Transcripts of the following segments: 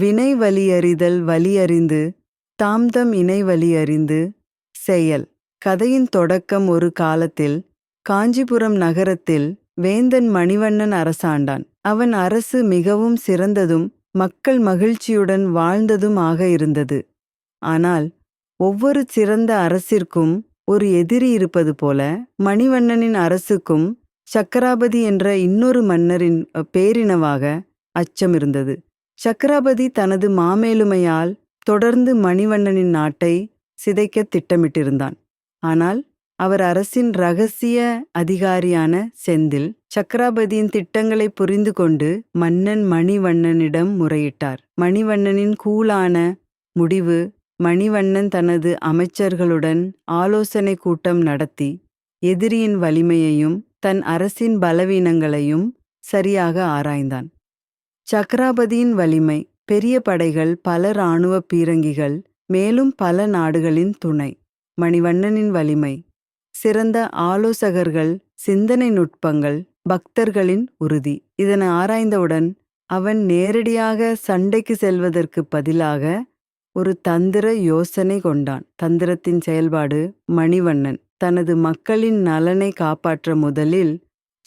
வினை வலியறிதல் வலியறிந்து தாம்தம் இணை வலியறிந்து செயல். கதையின் தொடக்கம் ஒரு காலத்தில் காஞ்சிபுரம் நகரத்தில் வேந்தன் மணிவண்ணன் அரசாண்டான். அவன் அரசு மிகவும் சிறந்ததும் மக்கள் மகிழ்ச்சியுடன் வாழ்ந்ததும் ஆக இருந்தது. ஆனால் ஒவ்வொரு சிறந்த அரசிற்கும் ஒரு எதிரி இருப்பது போல மணிவண்ணனின் அரசுக்கும் சக்கராபதி என்ற இன்னொரு மன்னரின் பேரினவாக அச்சம் இருந்தது. சக்கராபதி தனது மாமேலுமையால் தொடர்ந்து மணிவண்ணனின் நாட்டை சிதைக்க திட்டமிட்டிருந்தான். ஆனால் அவர் அரசின் ரகசிய அதிகாரியான செந்தில் சக்கராபதியின் திட்டங்களை புரிந்து கொண்டு மன்னன் மணிவண்ணனிடம் முறையிட்டார். மணிவண்ணனின் கூலான முடிவு மணிவண்ணன் தனது அமைச்சர்களுடன் ஆலோசனை கூட்டம் நடத்தி எதிரியின் வலிமையையும் தன் அரசின் பலவீனங்களையும் சரியாக ஆராய்ந்தான். சக்கராபதியின் வலிமை பெரிய படைகள் பல இராணுவ பீரங்கிகள் மேலும் பல நாடுகளின் துணை. மணிவண்ணனின் வலிமை சிறந்த ஆலோசகர்கள் சிந்தனை நுட்பங்கள் பக்தர்களின் உறுதி. இதனை ஆராய்ந்தவுடன் அவன் நேரடியாக சண்டைக்கு செல்வதற்கு பதிலாக ஒரு தந்திர யோசனை கொண்டான். தந்திரத்தின் செயல்பாடு மணிவண்ணன். தனது மக்களின் நலனை காப்பாற்ற முதலில்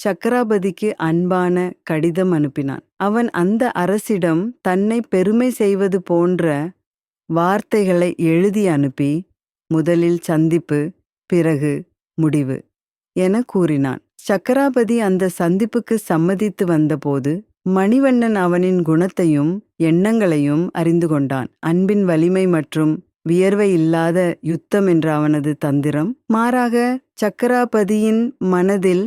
சக்கராபதிக்கு அன்பான கடிதம் அனுப்பினான். அவன் அந்த அரசிடம் தன்னை பெருமை செய்வது போன்ற வார்த்தைகளை எழுதி அனுப்பி முதலில் சந்திப்பு பிறகு முடிவு என கூறினான். சக்கராபதி அந்த சந்திப்புக்கு சம்மதித்து வந்தபோது மணிவண்ணன் அவனின் குணத்தையும் எண்ணங்களையும் அறிந்து கொண்டான். அன்பின் வலிமை மற்றும் வியர்வை இல்லாத யுத்தம் என்ற அவனது தந்திரம். மாறாக சக்கராபதியின் மனதில்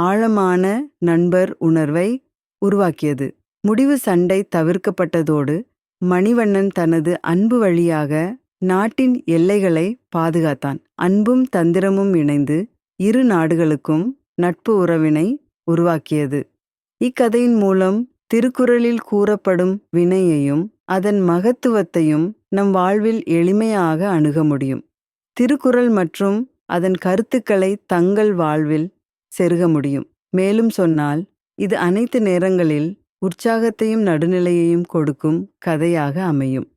ஆழமான நண்பர் உணர்வை உருவாக்கியது. முடிவு சண்டை தவிர்க்கப்பட்டதோடு மணிவண்ணன் தனது அன்பு வழியாக நாட்டின் எல்லைகளை பாதுகாத்தான். அன்பும் தந்திரமும் இணைந்து இரு நாடுகளுக்கும் நட்பு உறவினை உருவாக்கியது. இக்கதையின் மூலம் திருக்குறளில் கூறப்படும் வினையையும் அதன் மகத்துவத்தையும் நம் வாழ்வில் எளிமையாக அணுக முடியும். திருக்குறள் மற்றும் அதன் கருத்துக்களை தங்கள் வாழ்வில் செருக முடியும். மேலும் சொன்னால் இது அனைத்து நேரங்களில் உற்சாகத்தையும் நடுநிலையையும் கொடுக்கும் கதையாக அமையும்.